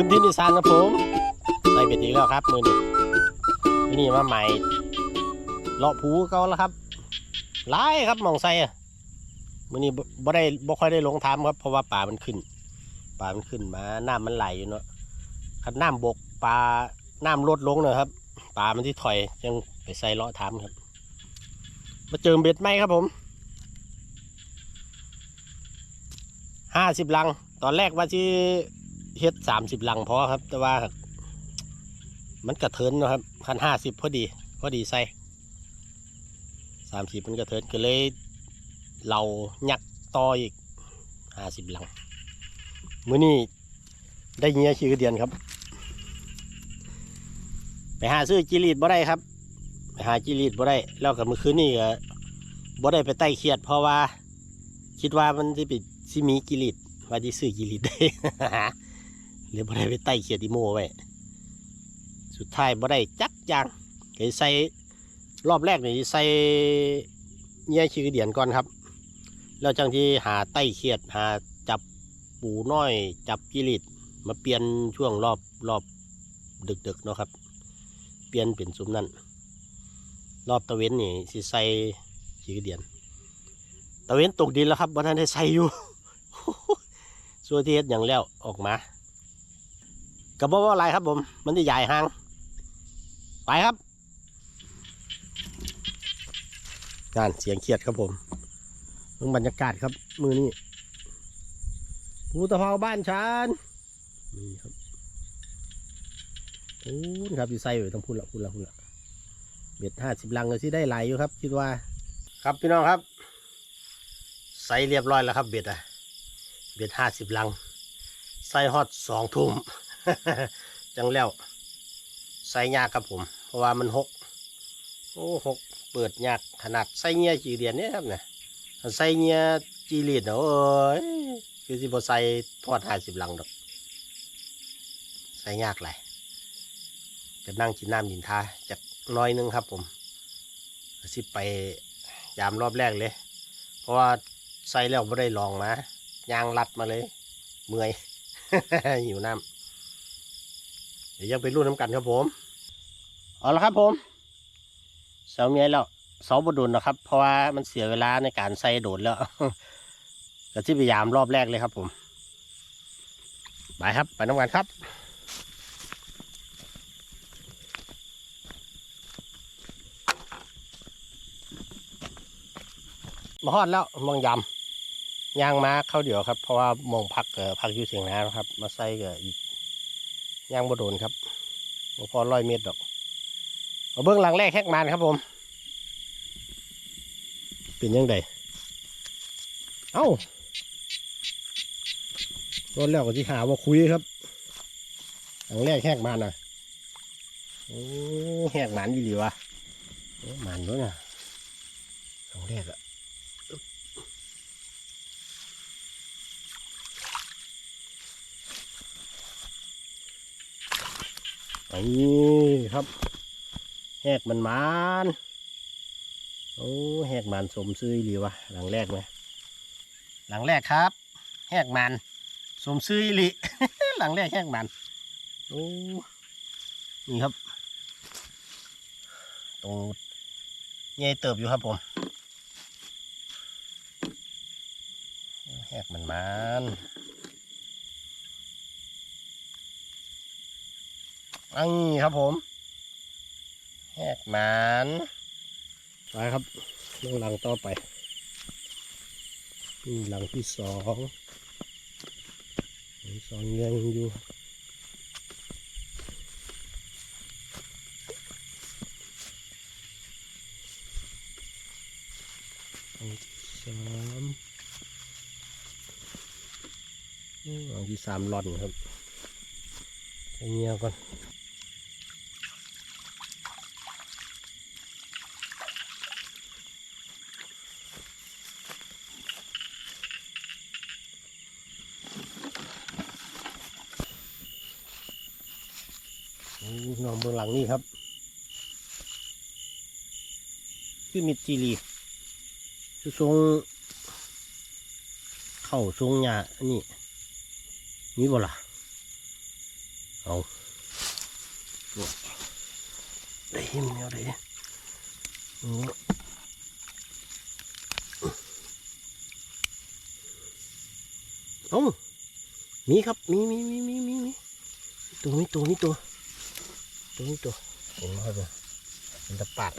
พื้นที่นิสานครับผมใส่เบ็ดอีกแล้วครับมือนี้นี่มาใหม่เลาะผูเขาแล้วครับหลายครับมองใส่อะมือนี้บ่บ่ได้บ่ค่อยได้ลงทำครับเพราะว่าป่ามันขึ้นป่ามันขึ้นมาน้ำมันไหลอยู่เนาะคันน้ำบกปลาน้ำลดลงเนะครับป่ามันที่ถอยยังไปใส่เลาะทำครับ มาเจอเบ็ดไหมครับผมห้าสิบลัง ตอนแรกว่าที่ เฮ็ดสามสิบลังพอครับ แต่ว่า มันกระเทินนะครับคันห้าสิบพอดี พอดีใส่สามสิบมันกระเทินก็เลยเรายักต่ออีกห้าสิบลังมื้อนี้ได้เงี้ยชื่อเดียนครับ ไปหาซื้อจิรีดบ่ได้ครับ ไปหาจิรีดบ่ได้ แล้วกับเมื่อคืนนี้ก็บ่ได้ไปไต่เขียด เพราะว่า คิดว่ามันจะป็นซิมีกิริตว่าที่ซื้อกิริตได้ หรือบ่ได้ไปไต่เขียดอีโมไว้สุดท้ายบ่ได้จักอย่างก็ใส่รอบแรกนี่ใส่เงี้ยชื่อเดียนก่อนครับ แล้วจังที่หาไต่เขียดหาจับปูน้อย จับกิริตมาเปลี่ยนช่วงรอบรอบดึกๆเนาะครับ เปลี่ยนเป็นซุ้มนั่นรอบตะเวนนี่สิใส่ชื่อเดียน ตะเวนตกดินแล้วครับวันนั้นได้ใส่อยู่ส่วนที่เฮ็ดอย่างแล้วออกมา กับบ่ว่าอะไรครับผม มันจะใหญ่หาง ไปครับการเสียงเครียดครับผมเรื่องบรรยากาศครับ มือนี้ภูตะเภาบ้านฉันนี่ครับโอ้นครับอยู่ใส่อยู่ต้องพูดละพูดละพูดละเบ็ดห้าสิบลังเลยที่ได้หลายอยู่ครับ คิดว่า ครับพี่น้องครับใส่เรียบร้อยแล้วครับ เบ็ดอะเบ็ดห้าสิบลัง ใส่ฮอตสองทุ่ม จังแล้วใส่ยากครับผม เพราะว่ามันหกโอ้หกเปิดยากขนาดใส่เงี้ยจีเดียนเนี่ยครับเนี่ยใส่เงี้ยจีเรีดเนเอ้ยคือสิบใส่ทอดห้าสิบลังดอกใส่ยากเลยจะนั่งกินน้ำยินทาจากน้อยนึงครับผมสิไปยามรอบแรกเลย เพราะว่าใส่แล้วไม่ได้ลองมายางรัดมาเลย เมื่อยหิวน้ำ ดี๋ยวยังไปรุ่นน้ำกันครับผม เอาละครับผมเสาเมียแล้วเสาบดุลนะครับ เพราะว่ามันเสียเวลาในการใส่โดดแล้วก็ที่พยายามรอบแรกเลยครับผม ไปครับ ไปน้ำกันครับมาฮอดแล้วมองยำย่างมาเข้าเดี๋ยวครับ เพราะว่ามองพักเอ่อพักอยู่เสียงนานะครับ มาใส่กับอีก ย่างบ่โดนครับบ่พอร้อยเมตรดอกเอาเบื้องหลังแรกแฮกมานครับผม เป็นยังไงเอ้าตอนแรกก็ที่หาว่าคุยครับหลังแรกแฮกมานนะโอ้แฮกมันดีดีวะหมันด้วยนะหลังแรกอะ นนี้ครับ แหกมันมานโอ้แหกมันสมซื้อหรือวะหลังแรกไหมหลังแรกครับ แหกมันสมซื้อหรือหลังแรกแหกมันโอ้นี่ครับตรงใหญ่เติบอยู่ครับผมแหกมันมัน อันนี้ครับผมแหกหมานไปครับลงหลังต่อไปนี่หลังที่สองที่สองยังอยู่หลังที่สามหลังที่สามหล่อนครับเงียบก่อน เบื้องหลังนี่ครับ คือมิดจีรีคือทรงเข่าทรงหยาอันนี้นี่บ่ล่ะเอาโอ้ได้เห็นแล้วได้โอ้เอ้ามีครับ มีมีมีมีมีมีตัวนี้ตัวนี้ตัว ตัวนี้ตัวเห็นไหมครับเนี่ยมันจะปาด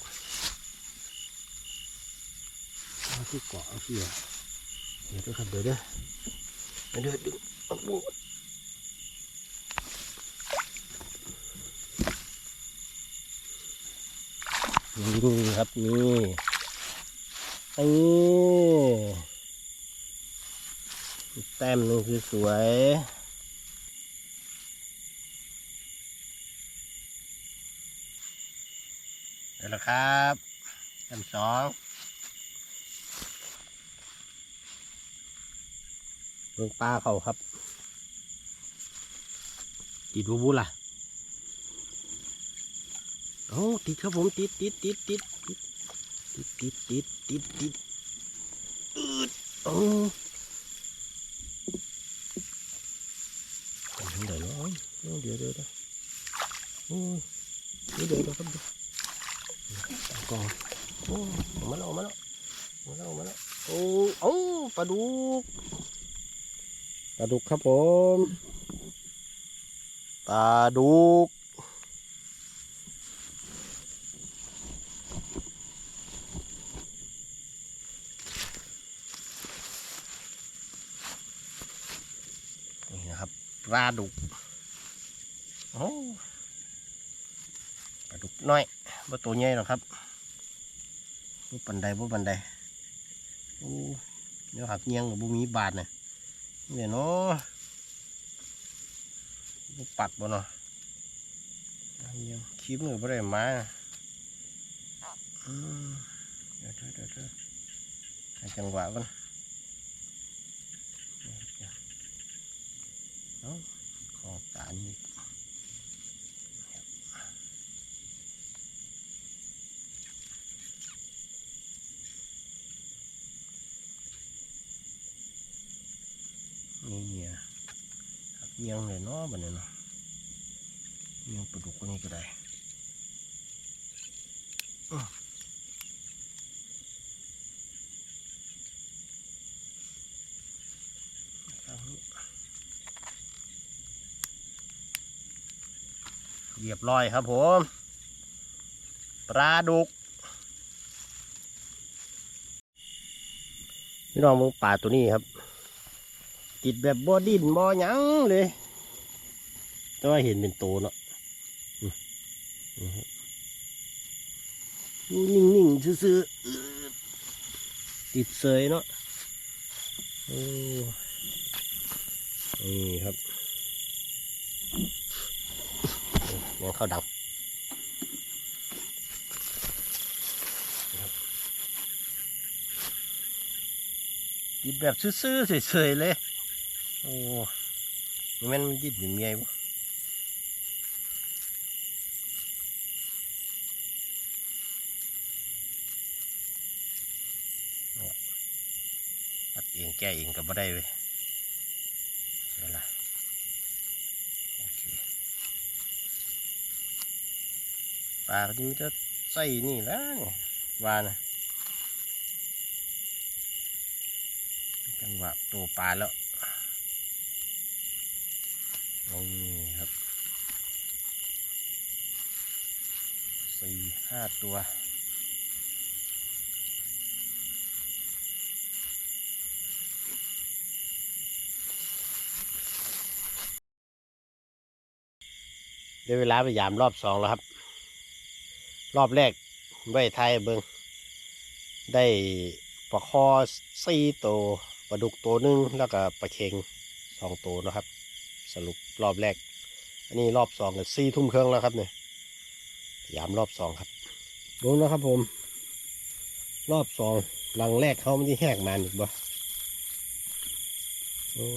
เอาที่เกาะเอาที่อะเดี๋ยวด้วยครับเดี๋ยวเด้อเดี๋ยวเดี๋ยวดึงเอาบุนี่ครับนี่ไอ้แต้มนึงคือสวย เดี๋ยวละครับแต้มสองเบิ่งปลาเขาครับติดบูบูล่ะโอ้ติดครับผมติดติดติดติดติดติดติดติดติดอืดโอ้เดี๋ยวเนาะเดี๋ยวเดี๋ยวเดี๋ยวเดี๋ยวเดี๋ยวครับเดี๋ยวตา กองโอ้ออกมาแล้วมาแล้วมาแล้วมาแล้วโอ้โอ้ปลาดุกปลาดุกครับผมปลาดุกนี่นะครับปลาดุกโอ้ปลาดุกน้อย บ่ตัวใหญ่หรอกครับบ่ปันใดบ่ปันใดโอ้เดี๋ยวหักเงียงกับบุมีบาทเนี่ยเนี่ยเนาะบ่ปัดบ่เนาะหักเงียงคลิปมือบ่ได้มาอืมเดี๋ยวเดี๋ยวเดี๋ยวเดี๋ยวให้จังหวะกันเอ้าขอบตานี่เนี่ย เงี้ยงเลยเนาะบัดนี้เนาะเงียงปลาดุกคนนี้ก็ได้อื้อเอาเรียบร้อยครับผม ปลาดุกพี่น้องมึงปลาตัวนี้ครับ ติดแบบบ่ดินบ่หยังเลย แต่ว่าเห็นเป็นโตเนาะนิ่งๆซื่อๆติดเสยเนาะโอ้นี่ครับยังเข้าดังติดแบบซื่อๆเฉยๆเลย โอ้ยมันมันดิ้นยังไงวะตัดเองแก้เองก็บ่ได้เว้ยใช่ละโอเคปลาก็จะมีแต่ใส่นี่แหล้วนี่วานะจังหวะตัวปลาแล้ว นี่ครับสี่ห้าตัวได้เวลาพยายามรอบสองแล้วครับ รอบแรกไว้ไทยเบิงได้ปลาคอสี่ตัวปลาดุกตัวหนึ่งแล้วก็ปลาเค็งสองตัวนะครับ สรุปรอบแรก อันนี้รอบสองกับสี่ทุ่มเครื่องแล้วครับเนี่ยพยายามรอบสองครับดูนะครับผม รอบสองหลังแรกเขาไม่ได้แหกมันอีกบ่โอ้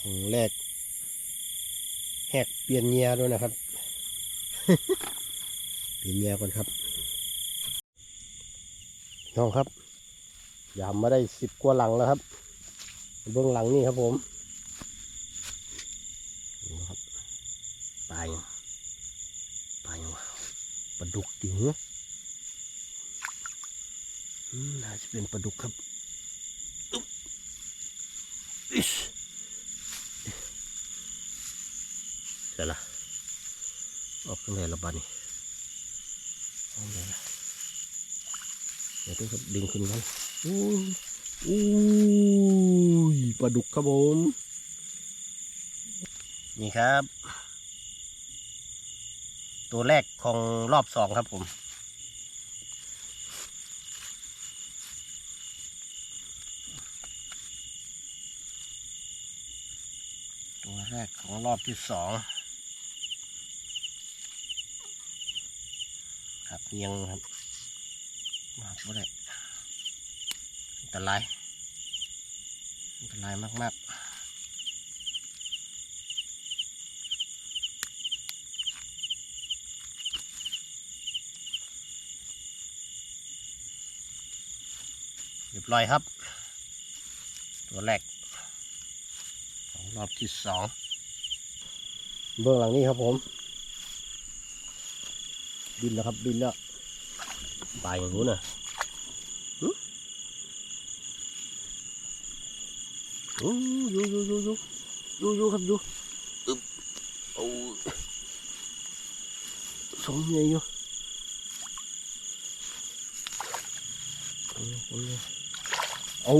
หลังแรกแหกเปลี่ยนเงียด้วยนะครับ เปลี่ยนเงียก่อนครับน้องครับยามมาได้สิบกว่าหลังแล้วครับ เบื้องหลังนี่ครับผมนะครับปลายังปลายังวะปลาดุกติงน่าจะเป็นปลาดุกครับอึ๊บอิ๊ชเสร็จละออกข้างในและบานี่เอาเลยละเดี๋ยวต้องดึงขึ้นกันอู้ อู้ยปลาดุกครับผม นี่ครับ ตัวแรกของรอบสองครับผมตัวแรกของรอบที่สองครับเอียังครับมาบ่ได้อันตราย อันตรายมาก ๆเรียบร้อยครับ ตัวแรกของรอบที่สองเบื้องหลังนี้ครับผม บินแล้วครับบินแล้วปลายอย่างนู้นนะ โอ้ยูยูยูยูยูยูครับยูอึบโอ้สองใหญ่อยู่เอาเอาเอา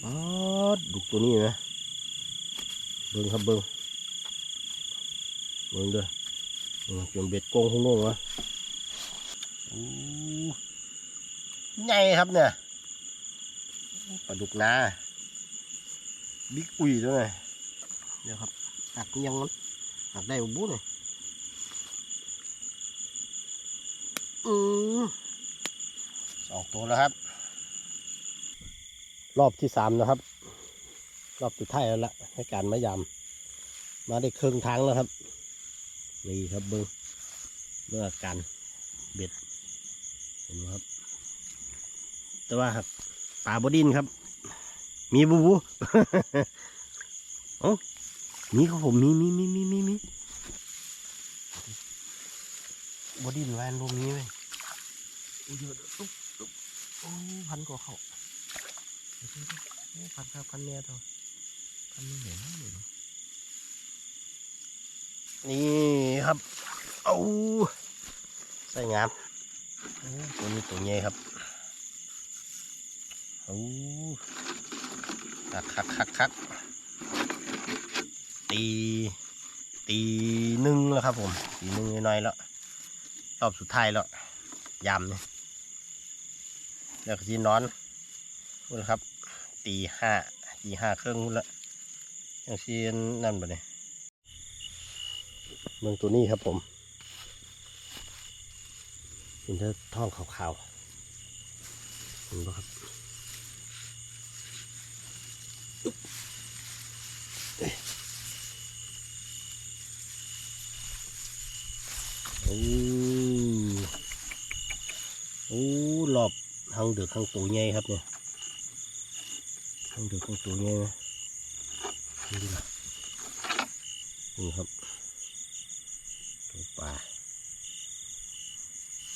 เอาปาดดุกตัวนี้นะเบิ้งครับเบิ้งเบิ้งเด้อเบิ่งจนเบ็ดกงข้างนอกวะโอ้ใหญ่ครับเนี่ย ปลาดุกนาบิ๊กอุยตัวไหนเดี๋ยวครับหักยังมันหักได้บุ้เลยอือสองตัวแล้วครับ รอบที่สามนะครับ รอบสุดท้ายแล้วละให้การมายำมาได้ครึ่งทางแล้วครับนี่ครับเบิ้งเมื่อการเบ็ดเห็นไหมครับ แต่ว่าครับ ปลาบดินครับ มีบูบูโอ้มีครับผมมีมีมีมีมีมีบดินแวนรวมนี้เลยโอ้เยอะตุ๊บตุ๊บโอ้พันกว่าเขาพันครับพันเนี้ยเถอะพันไม่เห็นเลยเนาะนี่ครับ เอาใส่งามตัวนี้ตัวใหญ่ครับ โอ้คักคักคักคักตี ตีหนึ่งแล้วครับ ผม ตีหนึ่งน้อยๆแล้ว รอบสุดท้ายแล้ว ยำเนี่ยแล้วก็ที่นอนพูดครับ ตีห้า ตีห้าเครื่องพูดล้วอย่างที่นั่นบ่เนี่ยเมืองตัวนี้ครับผมเห็นเธอท้องขาวๆเห็นปะครับเอ้ย โอ้โอ้หลอบทางเดือกทางตัวใหญ่ครับเนี่ยทางเดือกทางตัวใหญ่นะนี่ละนี่ครับตัวปลา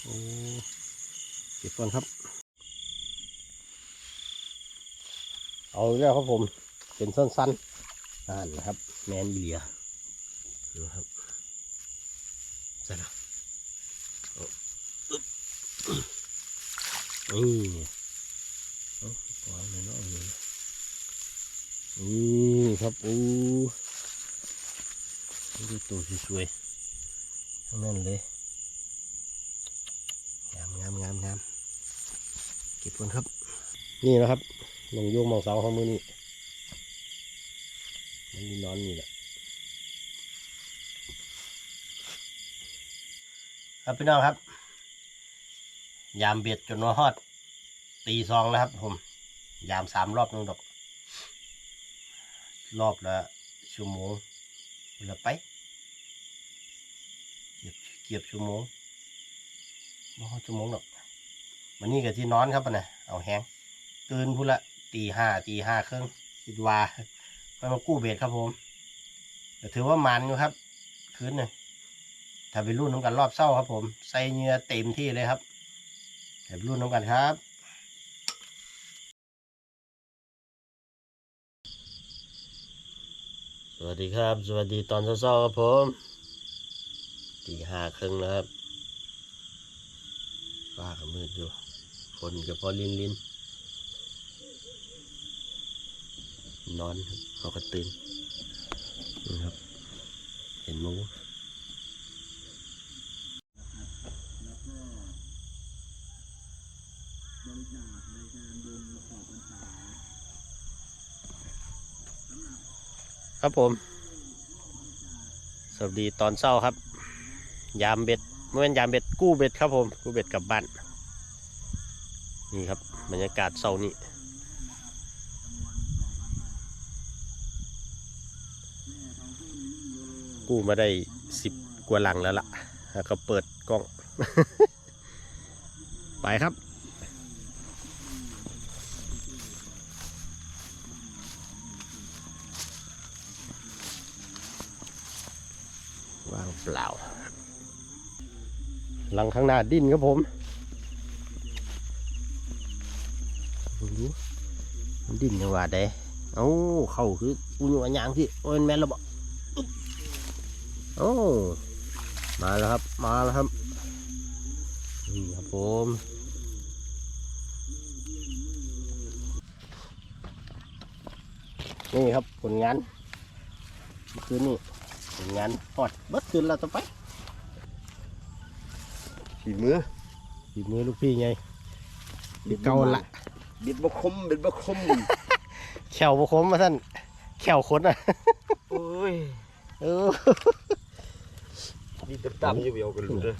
โอ้เก็บก่อนครับ เอาอีกแล้วครับผมเป็นสั้นๆนั่นนะครับ แมนอีเลียดูครับใส่ละเอาอึ๊บ นี่เอาปล่อยหน่อยเนะเลยนี่ครับโอ้ดูตัวสวยๆทั้งนั้นเลยงามงามงามงามเก็บก่อนครับ นี่นะครับลงโยงมองเสาของมือนี่มันมีนอนนี่แหละครับพี่น้องครับ ยามเบียดจนว่าฮอด ตีซองแล้วครับ ผม ยามสามรอบนึงดอก รอบละชั่วโมงเหลือไป เกียบเกียบชั่วโมงบ่ชั่วโมงหรอกวันนี้ก็ที่นอนครับนะเอาแห้งตื่นพุ่ละตีห้าตีห้าครึ่งคิดว่าไปมากู้เบ็ดครับผมแต่ถือว่ามันอยู่ครับ คืนหนึ่งถ้าไปรุ่นน้ำกันรอบเศร้าครับผม ใส่เหงื่อเต็มที่เลยครับ แต่ไปรุ่นน้ำกันครับสวัสดีครับ สวัสดีตอนเช้าๆครับผมตีห้าครึ่งแล้วครับฟ้าก็มืดอยู่ฝนก็พอลินลินนอนเขาก็ตื่นนี่ครับ เห็นมู ครับผม สวัสดีตอนเช้าครับ ยามเบ็ดเมื่อวันยามเบ็ดกู้เบ็ดครับผมกู้เบ็ดกลับบ้านนี่ครับบรรยากาศเช้านี้กู้มาได้สิบกว่าหลังแล้วล่ะแล้วก็เปิดกล้อง ไปครับ ว่าง เปล่า หลังข้างหน้าดิ้นครับผมดูดิ้นจังหวะใดเอ้าเข้าคืออุญวญางที่โอ้ยแม่นแล้วบอกโอ้มาแล้วครับ มาแล้วครับนี่ครับผมนี่ครับผลงานเมื่อคืนนี่ ผลงานหอดเบิดคืนแล้วต่อไปฝีมือฝีมือลูกพี่ไงเก่าละบิดบะคมบิดบะคมแขวบคมมาท่านแขวขนอะโอ้ยเออนี่เต็มตามอยู่เดียวกันเลย